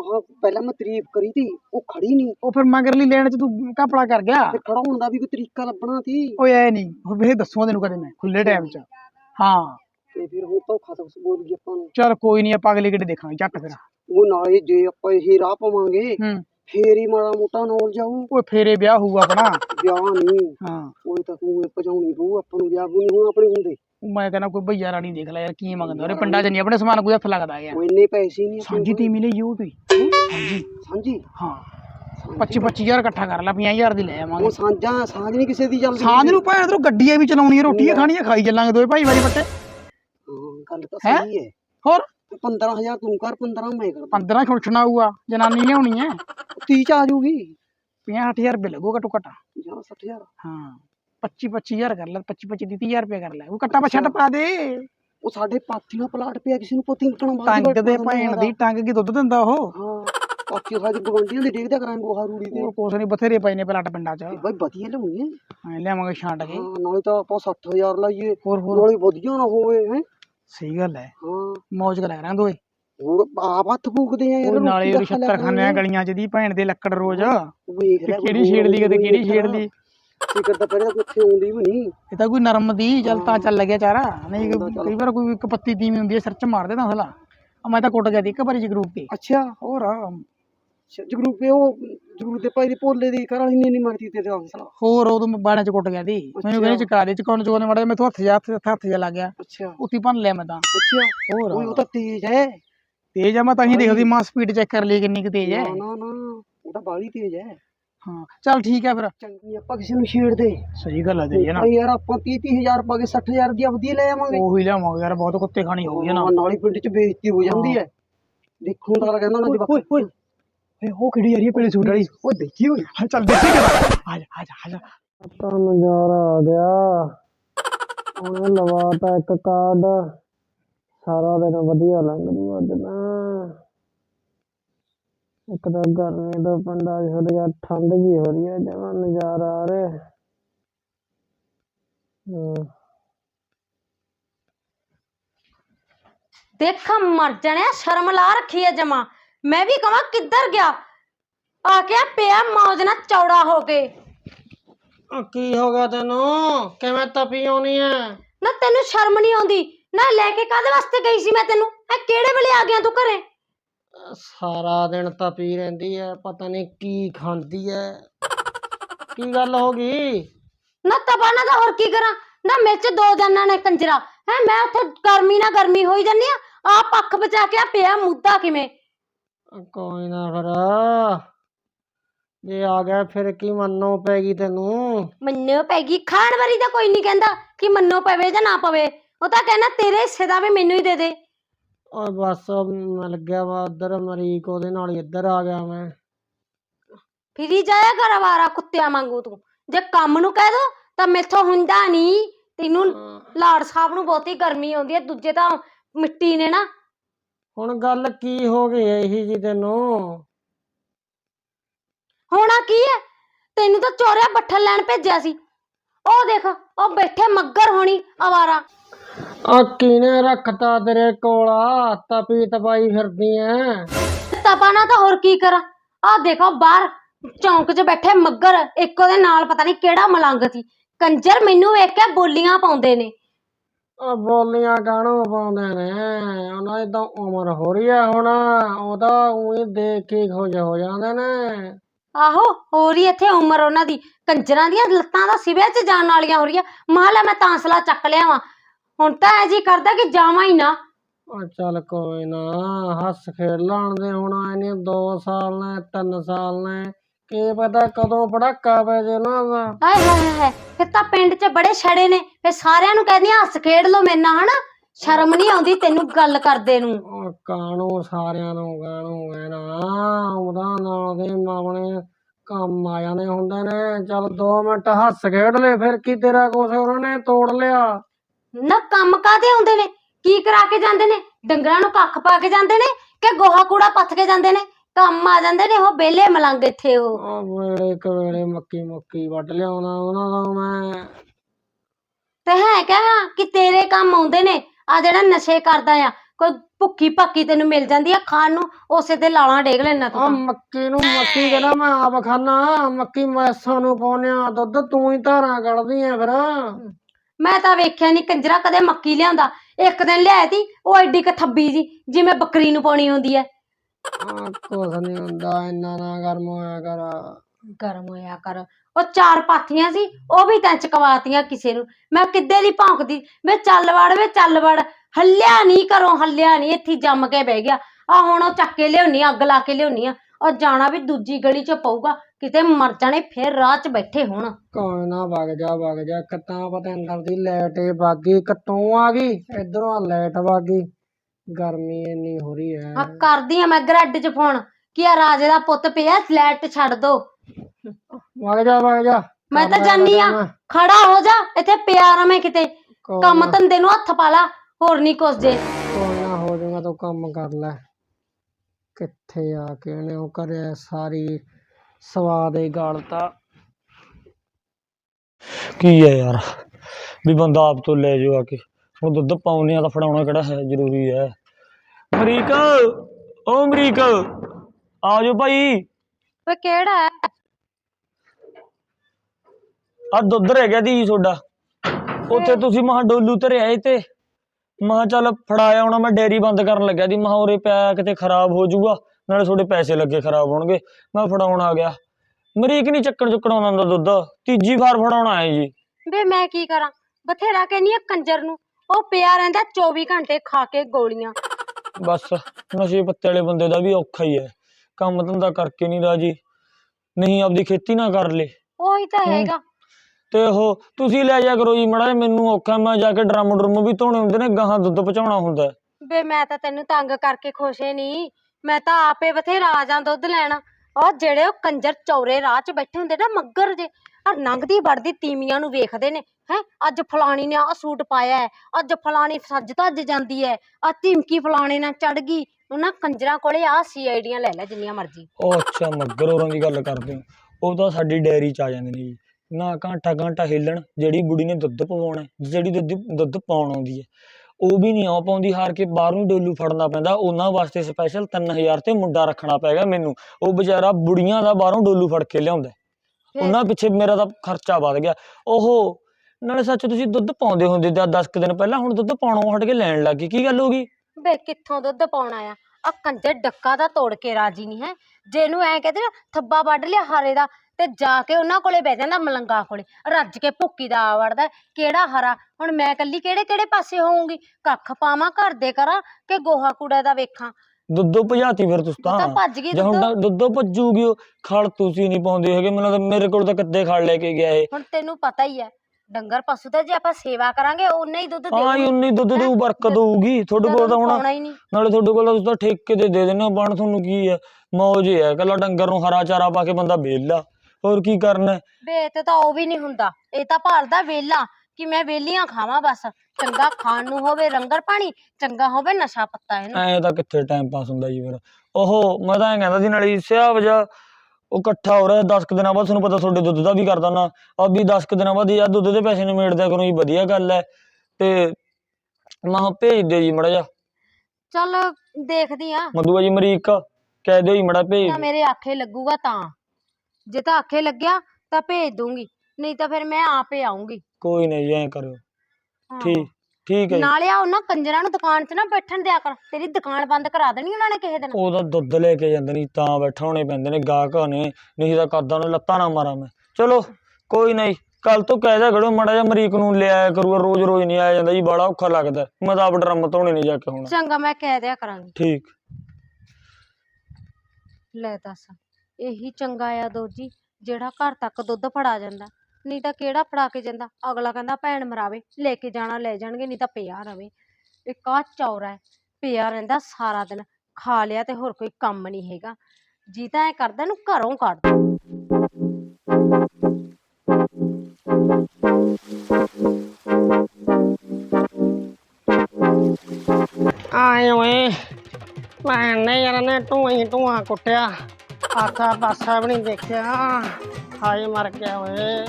ਮਹਾ ਪਹਿਲਾਂ ਮੈਂ ਤਾਰੀਫ ਕਰੀ ਤੀ ਉਹ ਖੜੀ ਨਹੀਂ ਉਹ ਫਿਰ ਮਗਰਲੀ ਲੈਣ ਚ ਤੂੰ ਕਪੜਾ ਕਰ ਗਿਆ? ਤੇ ਖੜਾਉਣ ਦਾ ਵੀ ਕੋਈ ਤਰੀਕਾ ਲੱਭਣਾ ਸੀ ਓਏ ਐ ਨਹੀਂ ਉਹ ਵੇ ਦੱਸੂਗਾ ਤੈਨੂੰ ਕਦੇ ਮੈਂ ਖੁੱਲੇ ਟਾਈਮ ਚ। ਹਾਂ। ਤੇ ਫਿਰ ਹੁਣ ਤਾਂ ਖਤਮ ਬੋਲ ਗਈ ਆਪਾਂ ਨੂੰ। ਚਲ ਕੋਈ ਨਹੀਂ ਆਪਾਂ ਅਗਲੇ ਕਿਤੇ ਦੇਖਾਂਗੇ ਝੱਟ ਫਿਰ। ਉਹ ਨਾਲੇ ਜੇ ਆਪਾਂ ਇਹ ਰਾਹ ਪਾਵਾਂਗੇ ਹੂੰ। ਫੇਰ ਹੀ ਮਾੜਾ ਮੋਟਾ ਨੌਲ ਜਾਊ। ਓਏ ਫੇਰੇ ਵਿਆਹ ਹੋਊਗਾ ਆਪਣਾ। ਵਿਆਹ ਨਹੀਂ ਹਾਂ। ਉਹ ਤਾਂ ਤੂੰ ਭਜਾਉਣੀ ਪਊ ਆਪਾਂ ਨੂੰ ਵਿਆਹ ਨਹੀਂ ਹੁਣ ਆਪਣੇ ਹੁੰਦੇ। ਮੈਂ ਕਹਿੰਦਾ ਕੋਈ ਭਈਆ ਰਾਣੀ ਦੇਖ ਲੈ ਯਾਰ ਕੀ ਮੰਗਦਾ। ਉਹਰੇ ਪਿੰਡਾਂ ਚ ਨਹੀਂ ਆਪਣੇ ਸਮਾਨ ਕੋਈ ਹੱਥ ਲੱਗਦਾ ਗਿਆ ਉਹ ਇੰਨੇ ਪੈਸੇ ਨਹੀਂ ਸਾਂਝੀ ਤੀ ਮਿਲੇ ਯੂ ਤੀ। ਸਾਂਝੀ ਸਾਂਝੀ ਹਾਂ। 25 25000 ਇਕੱਠਾ ਕਰ ਲੈ 50000 ਦੀ ਲੈ ਆਵਾਂਗੇ। ਉਹ ਸਾਂਝਾ ਸਾਂਝ ਨਹੀਂ ਕਿਸੇ ਦੀ ਚੱਲਦੀ। ਸਾਂਝ ਨੂੰ ਭਾਵੇਂ ਤੈਨੂੰ ਗੱਡੀਆਂ ਵੀ ਚਲਾਉਣੀਆਂ ਰੋਟੀਆਂ ਖਾਣੀਆਂ ਖਾਈ ਚੱਲਾਂਗੇ ਦੋਵੇਂ ਭਾਈ ਵਾਰੀ ਬੱਟੇ। ਹਾਂ ਗੱਲ ਤਾਂ ਹੈਂ? ਸਹੀ ਹੈ ਹੋਰ? 15000 ਤੂੰ ਕਰ 15 ਮੈਂ ਕਰ। 15 ਛੁੱਟਣਾ ਹੋਊਗਾ ਜਨਾਨੀ ਲਿਆਉਣੀ ਹੈ 30 ਚ ਆ ਜਾਊਗੀ। 50000 ਰੁਪਏ ਲੱਗੂਗਾ ਘੱਟੋ ਘੱਟ। ਜਾਂ 60000 ਹਾਂ। 25 25000 ਕਰ ਲੈ 25 25 ਦੀ 30000 ਰੁਪਏ ਕਰ ਲੈ। ਉਹ ਕੱਟਾ ਪਛਾ ਟਪਾ ਦੇ। ਉਹ ਸਾਡੇ ਪਾਥੀਆਂ ਪਲਾਟ ਪਿਆ ਕਿਸੇ ਨੂੰ ਪੋਤੀ ਨਿਕਲਣ ਟੰਗ ਦੇ ਭੈਣ ਦੀ ਟੰਗ ਕੀ ਦੁੱਧ ਦਿੰਦਾ ਉਹ? ਹਾਂ ਪਾਥੀ ਸਾਡੇ ਗਵੰਡੀਆਂ ਦੇ ਦੇਖਦੇ ਕਰਾਂ ਗੋਹਾ ਰੂੜੀ ਤੇ। ਉਹ ਕੁਛ ਨਹੀਂ ਬਥੇਰੇ ਪਏ ਨੇ ਪਲਟ ਪਿੰਡਾਂ ਚ। ਬਾਈ ਵਧੀਆ ਲਿਆਉਣੀ ਹੈ ਐਂ ਲਿਆਵਾਂਗੇ ਛਾਂਟ ਕੇ। ਹਾਂ ਨਾਲੇ ਤਾਂ ਆਪਾਂ 60000 ਲਾਈਏ। ਹੋਰ ਹੋਰ। ਨਾਲੇ ਵਧੀਆ ਨਾ ਹੋਵੇ ਹੈ। ਸਹੀ ਗੱਲ ਹੈ ਹਾਂ। ਮੌਜ ਕਰਿਆ ਕਰਾਂ ਦੋਏ। ਹੋਰ ਆਪ ਹੱਥ ਫੂਕਦੇ ਆ ਉਹ ਨਾਲੇ ਛੱਤਰ ਖਾਨੇ ਆ ਗਲੀਆਂ ਚ ਦੀ ਭੈਣ ਦੇ ਲੱਕੜ ਰੋਜ਼। ਵੇਖ ਕਿਹੜੀ ਛੇੜ ਲਈ ਕਦੇ ਕਿਹੜੀ ਛੇੜ ਲਈ ਫਿਕਰ ਤਾਂ ਪਹਿਲਾਂ ਕਿੱਥੇ ਆਉਂਦੀ ਵੀ ਨਹੀਂ। ਇਹ ਤਾਂ ਕੋਈ ਨਰਮ ਦੀ ਚੱਲ ਤਾਂ ਚੱਲ ਗਿਆ ਚਾਰਾ। ਨਹੀਂ ਕਈ ਵਾਰ ਕੋਈ ਇੱਕ ਪੱਤੀ ਤੀਵੀਂ ਹੁੰਦੀ ਹੈ ਸਿਰ ਚ ਮਾਰ ਦੇ ਤਾਂ ਹਸਲਾ ਮੈਂ ਤਾਂ ਕੁੱਟ ਗਿਆ ਸੀ ਇੱਕ ਵਾਰੀ ਜਗਰੂਪ ਤੇ। ਅੱਛਾ ਹੋਰ ਆ, ਜਗਰੂਪ ਤੇ ਉਹ ਜਗਰੂਪ ਦੇ ਭਾਈ ਦੀ ਭੋਲੇ ਦੀ ਘਰ ਵਾਲੀ ਨੇ ਨਹੀਂ ਮਾਰਦੀ ਤੇਰੇ ਹੌਸਲਾ ਹੋਰ ਉਦੋਂ ਮੈਂ ਬਾੜਾਂ ਚ ਕੁੱਟ ਗਿਆ ਸੀ ਮੈਨੂੰ ਕਹਿੰਦੇ ਚਕਾ ਦੇ ਚਕਾਉਣ ਚੋਂ ਮੜਾ ਮੈਂ ਹੱਥ ਜਾ ਹੱਥ ਹੱਥ ਜਾ ਲੱਗ ਗਿਆ। ਅੱਛਾ। ਉੱਤੀ ਭੰਨ ਲਿਆ ਮੈਂ ਤਾਂ। ਅੱਛਾ। ਹੋਰ ਓਏ ਉਹ ਤਾਂ ਤੇਜ਼ ਹੈ ਤੇਜ਼ ਆ ਮੈਂ ਤਾਂ ਹੀ ਦੇਖਦੀ ਮਾਂ ਸਪੀਡ ਚੈੱਕ ਕਰ ਲਈ ਕਿੰਨੀ ਕੁ ਤੇਜ਼ ਹੈ ਨਾ ਨਾ ਨਾ। ਉਹ ਤਾਂ ਬਾਲੀ ਤੇਜ਼ ਹੈ ਹਾਂ ਚੱਲ ਠੀਕ ਹੈ ਫਿਰ। ਚੰਗੀ ਆਪਾਂ ਕਿਸੇ ਨੂੰ ਛੇੜਦੇ ਸਹੀ ਗੱਲ ਹੈ ਤੇਰੀ ਨਾ ਭਾਈ ਯਾਰ ਆਪਾਂ 30 30000 ਪਾ ਕੇ 60000 ਦੀ ਆਪਦੀ ਲੈ ਆਵਾਂਗੇ। ਉਹੀ ਲਿਆਵਾਂਗੇ ਯਾਰ ਬਹੁਤ ਕੁੱਤੇ ਖਾਣੀ ਹੋ ਗਈ ਨਾ। ਹਾਂ, ਨਾਲੇ ਪਿੰਡ ਚ ਬੇਇੱਜ਼ਤੀ ਹੋ ਜਾਂਦੀ ਹੈ। ਦੇਖੋ ਤਾਂ ਕਹਿੰਦਾ ਨਾ ਜਵਾਕ। ਓਏ ਓਏ। ਓਏ ਉਹ ਕਿਹੜੀ ਯਾਰੀ ਪੇਲੇ ਸੂਟ ਵਾਲੀ? ਓਏ ਦੇਖੀ ਓਏ ਹਾਂ ਚੱਲ ਦੇਖੀ ਆ ਜਾ ਆ ਜਾ ਆ ਜਾ। ਤਾਂ ਨਜ਼ਾਰਾ ਆ ਗਿਆ। ਉਹਨੇ ਲਵਾਤਾ ਇੱਕ ਕਾਰਡ ਸਾਰਾ ਦਿਨ ਵਧੀਆ ਲੰਘ ਜੂ ਅੱਜ ਨਾ। ਇੱਕ ਤਾਂ ਗਰਮੀ ਤੋਂ ਪੰਡਾ ਛੁੱਟ ਗਿਆ ਠੰਡ ਜੀ ਹੋ ਰਹੀ ਹੈ ਜਮਾ ਨਜ਼ਾਰਾ ਆ ਰਿਹਾ। ਹਮ, ਦੇਖਾ ਮਰ ਜਾਣਿਆ ਸ਼ਰਮ ਲਾ ਰੱਖੀ ਐ ਜਮਾ। ਮੈਂ ਵੀ ਕਹਾਂ ਕਿੱਧਰ ਗਿਆ? ਆ ਕੇ ਪਿਆ ਮੌਜ ਨਾਲ ਚੌੜਾ ਹੋ ਕੇ। ਆ ਕੀ ਹੋ ਗਿਆ ਤੈਨੂੰ? ਕਿਵੇਂ ਤਪੀ ਆਉਣੀ ਐ? ਨਾ ਤੈਨੂੰ ਸ਼ਰਮ ਨਹੀਂ ਆਉਂਦੀ। ਨਾ ਲੈ ਕੇ ਕਾਦੇ ਵਾਸਤੇ ਗਈ ਸੀ ਮੈਂ ਤੈਨੂੰ? ਐ ਕਿਹੜੇ ਵੇਲੇ ਆ ਗਿਆ ਤੂੰ ਘਰੇ? ਸਾਰਾ ਦਿਨ ਤਪੀ ਰਹਿੰਦੀ ਐ ਪਤਾ ਨਹੀਂ ਕੀ ਖਾਂਦੀ ਐ। ਕੀ ਗੱਲ ਹੋ ਗਈ? ਨਾ ਤਬਾਨਾ ਦਾ ਹੋਰ ਕੀ ਕਰਾਂ? ਨਾ ਮੇਰੇ ਚ ਦੋ ਜਾਨਾਂ ਨੇ ਕੰਜਰਾ। ਹੈ ਮੈਂ ਉੱਥੇ ਗਰਮੀ ਨਾ ਗਰਮੀ ਹੋਈ ਜੰਨੀ ਆ ਆ ਪੱਖ ਬਚਾ ਕੇ ਆ ਪਿਆ ਮੁੱਦਾ ਕਿਵੇਂ? ਕੋਈ ਨਾ ਫਿਰ। ਜੇ ਆ ਗਿਆ ਫਿਰ ਕੀ ਮੰਨੋ ਪੈਗੀ ਤੈਨੂੰ? ਮੰਨੋ ਪੈਗੀ। ਖਾਣ ਵਾਰੀ ਤਾਂ ਕੋਈ ਨਹੀਂ ਕਹਿੰਦਾ ਕਿ ਮੰਨੋ ਪਵੇ ਜਾਂ ਨਾ ਪਵੇ। ਉਹ ਤਾਂ ਕਹਿੰਦਾ ਤੇਰੇ ਹਿੱਸੇ ਦਾ ਵੀ ਮੈਨੂੰ ਹੀ ਦੇ ਦੇ। ਓਏ ਬਸ ਮਿਲ ਗਿਆ ਵਾ ਉਧਰ ਮਰੀਕ ਉਹਦੇ ਨਾਲ ਹੀ ਇੱਧਰ ਆ ਗਿਆ ਮੈਂ। ਫਿਰੀ ਜਾਇਆ ਕਰ ਅਵਾਰਾ ਕੁੱਤਿਆਂ ਵਾਂਗੂ ਤੂੰ। ਜੇ ਕੰਮ ਨੂੰ ਕਹਿ ਦੋ ਤਾਂ ਮੈਥੋਂ ਹੁੰਦਾ ਨਹੀਂ ਤੈਨੂੰ ਲਾੜ ਸਾਹਿਬ ਨੂੰ ਬਹੁਤੀ ਗਰਮੀ ਆਉਂਦੀ ਹੈ ਦੂਜੇ ਤਾਂ ਮਿੱਟੀ ਨੇ ਨਾ। ਹੁਣ ਗੱਲ ਕੀ ਹੋ ਗਈ ਇਹੀ ਜੀ ਤੈਨੂੰ? ਹੋਣਾ ਕੀ ਹੈ ਤੈਨੂੰ ਤਾਂ ਚੋਰਿਆ ਬੱਠਲ ਲੈਣ ਭੇਜਿਆ ਸੀ। ਉਹ ਦੇਖ ਉਹ ਬੈਠੇ ਮੱਗਰ ਹੋਣੀ ਅਵਾਰਾ ਆ ਕਿਨੇ ਰੱਖਤਾ ਤੇਰੇ ਕੋਲ ਆ ਤਪੀ ਤਪਾਈ ਫਿਰਦੀ ਐ ਤਪਾ ਨਾ ਤਾਂ ਹੋਰ ਕੀ ਕਰਾਂ? ਆਹ ਦੇਖੋ ਬਾਹਰ ਚੌਂਕ 'ਚ ਬੈਠੇ ਮੱਗਰ ਇੱਕ ਉਹਦੇ ਨਾਲ ਪਤਾ ਨਹੀਂ ਕਿਹੜਾ ਮਲੰਗ ਸੀ। ਕੰਜਰ ਮੈਨੂੰ ਵੇਖ ਕੇ ਬੋਲੀਆਂ ਪਾਉਂਦੇ ਨੇ। ਆ ਬੋਲੀਆਂ ਕਾਹਨੂੰ ਪਾਉਂਦੇ ਨੇ? ਉਹਨਾਂ ਦੀ ਤਾਂ ਉਮਰ ਹੋ ਰਹੀ ਆ ਹੁਣ ਉਹਦਾ ਉਹੀ ਦੇਖ ਕੇ ਖੁਸ਼ ਹੋ ਜਾਂਦੇ ਨੇ। ਆਹੋ ਹੀ ਇੱਥੇ ਉਮਰ ਉਹਨਾਂ ਦੀ। ਕੰਜਰਾਂ ਦੀਆਂ ਲੱਤਾਂ ਦਾ ਸਿਵੇ 'ਚ ਜਾਣ ਵਾਲੀਆਂ ਹੋ ਰਹੀਆਂ। ਮਾਲਾ ਮੈਂ ਤਾਂਸਲਾ ਚੱਕ ਲਿਆ ਵਾਂ ਹੁਣ ਤਾਂ ਐ ਜੀ ਕਰਦਾ ਕਿ ਜਾਵਾਂ ਹੀ ਨਾ। ਆ ਚੱਲ ਕੋਈ ਨਾ ਹੱਸ ਖੇਡ ਲਾਣ ਦੇ ਹੁਣ ਇਹਨੇ 2 ਸਾਲ ਨੇ 3 ਸਾਲ ਨੇ ਕੀ ਪਤਾ ਕਦੋਂ ਪੜਾਕਾ ਪੈ ਜੇ ਉਹਨਾਂ ਦਾ ਹਾਏ ਹਾਏ ਫਿਰ ਤਾਂ ਪਿੰਡ 'ਚ ਬੜੇ ਛੜੇ ਨੇ ਫਿਰ ਸਾਰਿਆਂ ਨੂੰ ਕਹਿੰਦੀਆਂ ਹੱਸ ਖੇਡ ਲੋ ਮੇਰੇ ਨਾਲ ਹਨਾ? ਸ਼ਰਮ ਨਹੀਂ ਆਉਂਦੀ ਤੈਨੂੰ ਗੱਲ ਕਰਦੇ ਨੂੰ। ਉਹ ਕਾਣੂ ਸਾਰਿਆਂ ਨੂੰ ਕਾਣੂ ਕਹਿਣਾ ਉਹਦਾ ਨਾਲ ਦੇ ਆਪਣੇ ਕੰਮ ਆ ਜਾਂਦੇ ਹੁੰਦੇ ਨੇ। ਚੱਲ 2 ਮਿੰਟ ਹੱਸ ਖੇਡ ਲੈ ਫਿਰ ਕੀ ਤੇਰਾ ਕੁਛ ਉਹਨਾਂ ਨੇ ਤੋੜ ਲਿਆ? ਨਾ ਕੰਮ ਕਾਦੇ ਆਉਂਦੇ ਨੇ? ਕੀ ਕਰਾ ਕੇ ਜਾਂਦੇ ਨੇ? ਡੰਗਰਾਂ ਨੂੰ ਕੱਖ ਪਾ ਕੇ ਜਾਂਦੇ ਨੇ ਕਿ ਗੋਹਾ ਕੂੜਾ ਪੱਥ ਕੇ ਜਾਂਦੇ ਨੇ? ਕੰਮ ਆ ਜਾਂਦੇ ਨੇ ਉਹ ਬੇਲੇ ਮਲੰਗ ਇੱਥੇ ਉਹ। ਉਹ ਵੇਲੇ ਕਵੇਲੇ ਮੱਕੀ ਮੁੱਕੀ ਵੱਢ ਲਿਆਉਣਾ ਉਹਨਾਂ ਦਾ ਮੈਂ। ਤੇ ਹੈ ਕਹਾਂ ਕਿ ਤੇਰੇ ਕੰਮ ਆਉਂਦੇ ਨੇ ਆ ਜਿਹੜਾ ਨਸ਼ੇ ਕਰਦਾ ਆ ਕੋਈ ਭੁੱਖੀ ਭੱਕੀ ਤੈਨੂੰ ਮਿਲ ਜਾਂਦੀ ਆ ਖਾਣ ਨੂੰ ਉਸੇ ਤੇ ਲਾਲਾਂ ਡੇਗ ਲੈਣਾ ਤੂੰ ਆ ਤਾਂ। ਮੱਕੀ ਨੂੰ ਮੱਕੀ ਕਹਿੰਦਾ ਮੈਂ ਆਪ ਖਾਨਾ ਮੱਕੀ ਮੈਸਾਂ ਨੂੰ ਪਾਉਂਦੇ ਆ ਦੁੱਧ ਤੂੰ ਹੀ ਧਾਰਾਂ ਕੱਢਦੀ ਆ ਫਿਰ। ਮੈਂ ਤਾਂ ਵੇਖਿਆ ਨਹੀਂ ਕੰਜਰਾ ਕਦੇ ਮੱਕੀ ਲਿਆਉਂਦਾ। ਇੱਕ ਦਿਨ ਲਿਆਇਆ ਤੀ ਉਹ ਐਡੀ ਕ ਥੱਬੀ ਜੀ ਜਿਵੇਂ ਬੱਕਰੀ ਨੂੰ ਪਾਉਣੀ ਹੁੰਦੀ ਐ। ਆ ਕੁਛ ਨਹੀਂ ਹੁੰਦਾ ਇੰਨਾ ਨਾ ਗਰਮ ਹੋਇਆ ਕਰ। ਗਰਮ ਹੋਇਆ ਕਰ। ਉਹ ਚਾਰ ਪਾਥੀਆਂ ਸੀ ਉਹ ਵੀ ਤੈਂ ਚਕਵਾਤੀਆਂ ਕਿਸੇ ਨੂੰ। ਮੈਂ ਕਿੱਦੇ ਦੀ ਭੌਂਕਦੀ? ਵੇ ਚੱਲ ਵੜ ਵੇ ਚੱਲ ਵੜ। ਹੱਲਿਆ ਨਹੀਂ ਘਰੋਂ ਹੱਲਿਆ ਨਹੀਂ ਇੱਥੇ ਜੰਮ ਕੇ ਬਹਿ ਗਿਆ। ਆ ਹੁਣ ਉਹ ਚੱਕ ਕੇ ਲਿਆਉਣੀ ਅੱਗ ਲਾ ਕੇ ਲਿਆਉਣੀ ਆ। ਉਹ ਜਾਣਾ ਵੀ ਦੂਜੀ ਗਲੀ 'ਚ ਪਊਗਾ। ਕਿਤੇ ਮਰ ਜਾਣੇ ਫੇਰ ਰਾਹ 'ਚ ਬੈਠੇ ਹੋਣ। ਕੋਈ ਨਾ ਵਗ ਜਾ ਵਗ ਜਾ। ਕਿਤਾ ਪਤਾ ਅੰਦਰ ਦੀ ਲਾਈਟ ਏ ਬਾਗੀ ਕਿਤੋਂ ਆ ਗਈ? ਇਧਰੋਂ ਲਾਈਟ ਵਾਗੀ ਗਰਮੀ ਇੰਨੀ ਹੋ ਰਹੀ ਹੈ। ਆ ਕਰਦੀ ਆ ਮੈਂ ਗਰੱਡ 'ਚ ਫੋਨ। ਕੀ ਆ ਰਾਜੇ ਦਾ ਪੁੱਤ ਪਿਆ ਲੈਟ ਛੱਡ ਦੋ। ਵਗ ਜਾ ਵਗ ਜਾ। ਮੈਂ ਤਾਂ ਜਾਨੀ ਆ। ਖੜਾ ਹੋ ਜਾ ਇੱਥੇ ਪਿਆ ਰਵੇਂ ਕਿਤੇ। ਕੋਈ ਕੰਮ ਧੰਦੇ ਨੂੰ ਹੱਥ ਪਾ ਲਾ ਹੋਰ ਨਹੀਂ ਕੁਛ ਜੇ। ਕੋਈ ਨਾ ਹੋ ਜਾਊਗਾ ਤੂੰ ਕੰਮ ਕਰ ਲੈ। ਕਿੱਥੇ ਆ ਕੇ ਇਹਨੇ ਉਹ ਕਰਿਆ ਸਾਰੀ ਸਵਾਦ ਹੀ ਗਾਲਤਾ ਕੀ ਹੈ ਯਾਰ? ਵੀ ਬੰਦਾ ਆਪ ਤੋਂ ਲੈ ਜਾਓ ਆ ਕੇ। ਉਹ ਦੁੱਧ ਪਾਉਣੇ ਆ ਤਾਂ ਫੜਾਉਣਾ ਕਿਹੜਾ ਹੈ ਜ਼ਰੂਰੀ ਹੈ। ਅਮਰੀਕ ਓ ਅਮਰੀਕ ਆ ਜਾਓ ਭਾਈ। ਵੇ ਕਿਹੜਾ ਹੈ? ਆ ਦੁੱਧ ਰਹਿ ਗਿਆ ਦੀ ਤੁਹਾਡਾ। ਉੱਥੇ ਤੁਸੀਂ ਮਹਾ ਡੋਲੂ ਧਰਿਆ ਏ ਤੇ। ਮਹਾ ਚੱਲ ਫੜਾਇਆ ਆਉਣਾ ਮੈਂ ਡੇਰੀ ਬੰਦ ਕਰਨ ਲੱਗਿਆ ਦੀ। ਮਹਾ ਉਰੇ ਪਿਆ ਕਿਤੇ ਖਰਾਬ ਹੋ ਜਾਊਗਾ। ਨਾਲੇ ਤੁਹਾਡੇ ਪੈਸੇ ਲੱਗੇ ਖਰਾਬ ਹੋਣਗੇ। ਮੈਂ ਫੜਾਉਣ ਆ ਗਿਆ। ਅਮਰੀਕ ਨਹੀਂ ਚੱਕਣ ਚੁੱਕਣ ਆਉਂਦਾ ਦੁੱਧ। ਤੀਜੀ ਵਾਰ ਫੜਾਉਣ ਆਇਆ ਜੀ। ਵੇ ਮੈਂ ਕੀ ਕਰਾਂ? ਬਥੇਰਾ ਕਹਿੰਦੀ ਆ ਕੰਜਰ ਨੂੰ। ਉਹ ਪਿਆ ਰਹਿੰਦਾ 24 ਘੰਟੇ ਖਾ ਕੇ ਗੋਲੀਆਂ। ਬਸ ਨਸ਼ੇ ਪੱਤੇ ਵਾਲੇ ਬੰਦੇ ਦਾ ਵੀ ਔਖਾ ਹੀ ਹੈ। ਕੰਮ ਧੰਦਾ ਕਰਕੇ ਨਹੀਂ ਰਾਜੀ। ਨਹੀਂ ਆਪਦੀ ਖੇਤੀ ਨਾ ਕਰ ਲੇ। ਉਹੀ ਤਾਂ ਹੈਗਾ। ਤੇ ਉਹ ਤੁਸੀਂ ਲੈ ਜਾ ਕਰੋ ਜੀ ਮੜਾ ਮੈਨੂੰ ਔਖਾ ਮੈਂ ਜਾ ਕੇ ਡਰਮ ਡਰਮ ਵੀ ਧੋਣੇ ਹੁੰਦੇ ਨੇ ਗਾਹਾਂ ਦੁੱਧ ਪਹੁੰਚਾਉਣਾ ਹੁੰਦਾ ਹੈ। ਵੇ ਮੈਂ ਤਾਂ ਤੈਨੂੰ ਤੰਗ ਕਰਕੇ ਖੁਸ਼ੇ ਨਹੀਂ। ਮੈਂ ਤਾਂ ਆਪੇ ਬਥੇਰਾ ਆ ਜਾਂ ਦੁੱਧ ਲੈਣ। ਉਹ ਜਿਹੜੇ ਉਹ ਕੰਜਰ ਚੌਰੇ ਰਾਹ 'ਚ ਬੈਠੇ ਹੁੰਦੇ ਨਾ ਮੱਗਰ ਜੇ ਆ ਲੰਘਦੀ ਵੜਦੀ ਤੀਮੀਆਂ ਨੂੰ ਵੇਖਦੇ ਨੇ ਹੈ? ਅੱਜ ਫਲਾਣੀ ਨੇ ਆ ਸੂਟ ਪਾਇਆ ਹੈ ਅੱਜ ਫਲਾਣੀ ਸੱਜ ਧੱਜ ਜਾਂਦੀ ਹੈ ਆ ਧਿਮਕੀ ਫਲਾਣੇ ਨਾਲ ਚੜ ਗਈ ਉਹਨਾਂ ਕੰਜਰਾਂ ਕੋਲੇ ਆ ਸੀਆਈਡੀਆਂ ਲੈ ਲੈ ਜਿੰਨੀਆਂ ਮਰਜ਼ੀ। ਉਹ ਅੱਛਾ ਮੱਗਰ ਹੋਰਾਂ ਦੀ ਗੱਲ ਕਰਦੇ ਹੋ। ਉਹ ਤਾਂ ਸਾਡੀ ਡੈਰੀ ਚ ਆ ਜਾਂਦੇ ਨੇ ਜੀ। ਨਾ ਘੰਟਾ ਘੰਟਾ ਹਿੱਲਣ ਜਿਹੜੀ ਬੁੜੀ ਨੇ ਦੁੱਧ ਪਵਾਉਣਾ ਹੈ, ਜਿਹੜੀ ਦੁੱਧ ਦੁੱਧ ਪਾਉਣ ਆਉਂਦੀ ਹੈ। ਉਹ ਵੀ ਨਹੀਂ ਆ ਪਾਉਂਦੀ ਹਾਰ ਕੇ ਬਾਹਰੋਂ ਡੋਲੂ ਫੜਨਾ ਪੈਂਦਾ ਉਹਨਾਂ ਵਾਸਤੇ ਸਪੈਸ਼ਲ 3000 ਤੇ ਮੁੰਡਾ ਰੱਖਣਾ ਪੈਗਾ ਮੈਨੂੰ। ਉਹ ਵਿਚਾਰਾ ਬੁੜੀਆਂ ਦਾ ਬਾਹਰੋਂ ਡੋਲੂ ਫੜ ਕੇ ਲਿਆਉਂਦਾ? ਉਹਨਾਂ ਪਿੱਛੇ ਮੇਰਾ ਤਾਂ ਖਰਚਾ ਵੱਧ ਗਿਆ। ਉਹ ਨਾਲੇ ਸੱਚ ਤੁਸੀਂ ਦੁੱਧ ਪਾਉਂਦੇ ਹੁੰਦੇ ਤਾਂ 10 ਕੁ ਦਿਨ ਪਹਿਲਾਂ ਹੁਣ ਦੁੱਧ ਪਾਉਣੋਂ ਹਟ ਕੇ ਲੈਣ ਲੱਗ ਗਈ ਕੀ ਗੱਲ ਹੋ ਗਈ? ਵੇ ਕਿੱਥੋਂ ਦੁੱਧ ਪਾਉਣਾ ਆ ਆ ਕੰਜਰ ਡੱਕਾ ਦਾ ਤੋੜ ਕੇ ਰਾਜੀ ਨਹੀਂ ਹੈ। ਜੇ ਇਹਨੂੰ ਐ ਕਹਦੇ ਨਾ ਥੱਬਾ ਵੱਢ ਲਿਆ ਹਾਰੇ ਦਾ ਤੇ ਜਾ ਕੇ ਉਹਨਾਂ ਕੋਲੇ ਬਹਿ ਜਾਂਦਾ ਮਲੰਗਾ ਕੋਲੇ। ਰੱਜ ਕੇ ਭੁੱਕੀ ਦਾ ਆ ਵੜਦਾ ਕਿਹੜਾ ਹਰਾ? ਹੁਣ ਮੈਂ ਕੱਲੀ ਕਿਹੜੇ ਕਿਹੜੇ ਪਾਸੇ ਹੋਊਂਗੀ? ਕੱਖ ਪਾਵਾਂ ਘਰ ਦੇ ਕਰਾਂ ਕਿ ਗੋਹਾ ਕੂੜਾ ਦਾ ਵੇਖਾਂ? ਦੁੱਧੋਂ ਭਜਾਤੀ ਫਿਰ ਤੁਸੀਂ ਤਾਂ। ਤਾਂ ਭੱਜ ਗਈ ਜੇ ਹੁਣ ਦੁੱਧ। ਤਾਂ ਦੁੱਧੋਂ ਭੱਜੂਗੀ ਉਹ ਖਲ ਤੁਸੀਂ ਨਹੀਂ ਪਾਉਂਦੇ ਹੈਗੇ ਮੈਨੂੰ ਤਾਂ ਮੇਰੇ ਕੋਲ ਤਾਂ ਕੱਦੇ ਖਲ ਲੈ ਕੇ ਗਿਆ ਇਹ। ਹੁਣ ਤੈਨੂੰ ਪਤਾ ਹੀ ਹੈ ਡੰਗਰ ਪਸ਼ੂ ਤਾਂ ਜੇ ਆਪਾਂ ਸੇਵਾ ਕਰਾਂਗੇ ਉਨਾ ਹੀ ਦੁੱਧ ਹਾਂ ਹੀ ਦੇਊ ਉਨੀ ਦੁੱਧ ਦੇ ਬਰਕਤ ਹੋਊਗੀ। ਤੁਹਾਡੇ ਕੋਲ ਤਾਂ ਹੁਣ ਪਾਉਣਾ ਹੀ ਨਹੀਂ। ਨਾਲੇ ਤੁਹਾਡੇ ਕੋਲ ਤਾਂ ਤੁਸੀਂ ਤਾਂ ਠੇਕੇ ਤੇ ਦੇ ਹੋ ਬਣ ਤੁਹਾਨੂੰ ਕੀ ਹੈ? ਮੌਜ ਹੀ ਹੈ ਕੱਲਾ ਡੰਗਰ ਨੂੰ ਹਰਾ ਚਾਰਾ ਪਾ ਕੇ ਬੰਦਾ ਵਿਹਲਾ ਹੋਰ ਕੀ ਕਰਨਾ? ਵੇ ਤੇ ਤਾਂ ਉਹ ਵੀ ਨਹੀਂ ਹੁੰਦਾ। ਇਹ ਤਾਂ ਭਾਲਦਾ ਵੇਲਾ ਕਿ ਮੈਂ ਵੇਲੀਆਂ ਖਾਵਾਂ ਬਸ। ਚੰਗਾ ਖਾਣ ਨੂੰ ਹੋਵੇ ਰੰਗਰ ਪਾਣੀ ਚੰਗਾ ਹੋਵੇ ਨਸ਼ਾ ਪੱਤਾ ਇਹਨੂੰ। ਐਂ ਤਾਂ ਕਿੱਥੇ ਟਾਈਮ ਪਾਸ ਹੁੰਦਾ ਜੀ ਫਿਰ। ਉਹ ਮੈਂ ਤਾਂ ਐਂ ਕਹਿੰਦਾ ਸੀ ਨਾਲੇ ਸਿਆ ਵਜਾ ਉਹ ਇਕੱਠਾ ਹੋ ਰਿਹਾ 10 ਕੁ ਦਿਨਾਂ ਬਾਅਦ ਤੁਹਾਨੂੰ ਪਤਾ ਤੁਹਾਡੇ ਦੁੱਧ ਦਾ ਵੀ ਕਰਦਾ ਨਾ। ਆ ਵੀ 10 ਕੁ ਦਿਨਾਂ ਬਾਅਦ ਯਾਰ ਦੁੱਧ ਦੇ ਪੈਸੇ ਨਿਮੇੜ ਦਿਆ ਕਰੋ ਜੀ ਵਧੀਆ ਗੱਲ ਹੈ। ਤੇ ਮੈਂ ਕਿਹਾ ਭੇਜ ਦਿਓ ਜੀ ਮੜਾ ਜਾ ਚੱਲ ਦੇਖਦੀ ਆ। ਮਧੂਆ ਜੀ ਅਮਰੀਕ ਕਹਿ ਦਿਓ ਜੀ ਮੜਾ ਭੇਜ ਤਾਂ ਦਿਓ। ਮੇਰੇ ਆਖੇ ਲੱਗੂਗਾ ਤਾਂ। ਜੇ ਤਾਂ ਆਖੇ ਲੱਗਿਆ ਤਾਂ ਭੇਜ ਦੂੰਗੀ ਨਹੀਂ ਤਾਂ ਫਿਰ ਮੈਂ ਆਪੇ ਆਉਂਗੀ ਕੋਈ ਨਹੀਂ ਐਂ ਕਰਿਓ। ਹਾਂ। ਠੀਕ ਠੀਕ ਹੈ ਜੀ। ਨਾਲੇ ਆ ਉਹਨਾਂ ਕੰਜਰਾਂ ਨੂੰ ਦੁਕਾਨ 'ਚ ਨਾ ਬੈਠਣ ਦਿਆ ਕਰ ਤੇਰੀ ਦੁਕਾਨ ਬੰਦ ਕਰਾ ਦੇਣੀ ਉਹਨਾਂ ਨੇ ਕਿਸੇ ਦਿਨ। ਉਹਦਾ ਦੁੱਧ ਲੈ ਕੇ ਜਾਂਦੇ ਨਹੀਂ ਤਾਂ ਬੈਠਾ ਹੋਣੇ ਪੈਂਦੇ ਨੇ ਗਾਹਕ ਨੇ ਨਹੀਂ ਤਾਂ ਕਰਦਾ ਨੂੰ ਲੱਤਾਂ ਨਾ ਮਾਰਾਂ ਮੈਂ। ਚਲੋ ਕੋਈ ਨਹੀਂ ਕੱਲ ਤੋਂ ਕਹਿ ਦਿਆ ਕਰੋ ਮੜਾ ਜਾ ਅਮਰੀਕ ਨੂੰ ਲਿਆਇਆ ਕਰੂਗਾ ਰੋਜ਼ ਰੋਜ਼ ਨਹੀਂ ਆਇਆ ਜਾਂਦਾ ਜੀ ਬੜਾ ਔਖਾ ਲੱਗਦਾ ਮੈਂ ਤਾਂ ਆਪ ਡਰਮ ਧੋਣੇ ਨਹੀਂ ਜਾ ਕੇ ਹੁਣ। ਚੰਗਾ ਮੈਂ ਕਹਿ ਦਿਆ ਕਰਾਂਗੀ। ਠੀਕ। ਲੈ ਦੱਸ। ਇਹੀ ਚੰਗਾ ਆ ਦੋਜੀ ਜਿਹੜਾ ਘਰ ਤੱਕ ਦੁੱਧ ਫੜਾ ਜਾਂਦਾ, ਨਹੀਂ ਤਾਂ ਕਿਹੜਾ ਫੜਾ ਕੇ ਜਾਂਦਾ? ਅਗਲਾ ਕਹਿੰਦਾ ਭੈਣ ਮਰਾਵੇ, ਲੈ ਕੇ ਜਾਣਾ, ਲੈ ਜਾਣਗੇ, ਨਹੀਂ ਤਾਂ ਪਿਆ ਰਵੇ। ਇੱਕ ਆਹ ਚੌਰਾ ਹੈ, ਪਿਆ ਰਹਿੰਦਾ ਸਾਰਾ ਦਿਨ, ਖਾ ਲਿਆ ਤੇ ਹੋਰ ਕੋਈ ਕੰਮ ਨਹੀਂ ਹੈਗਾ। ਜੀ ਤਾਂ ਐ ਕਰਦਾ ਇਹਨੂੰ ਘਰੋਂ ਕੱਢ ਦੋ। ਆਏ ਓਏ ਮੈਂ ਨੇ ਯਾਰ ਨੇ ਟੂਈ ਟੂਆ ਕੁੱਟਿਆ। ਆਸਾ ਪਾਸਾ ਵੀ ਨਹੀਂ ਦੇਖਿਆ। ਹਾਏ ਮਰ ਗਿਆ ਓਏ।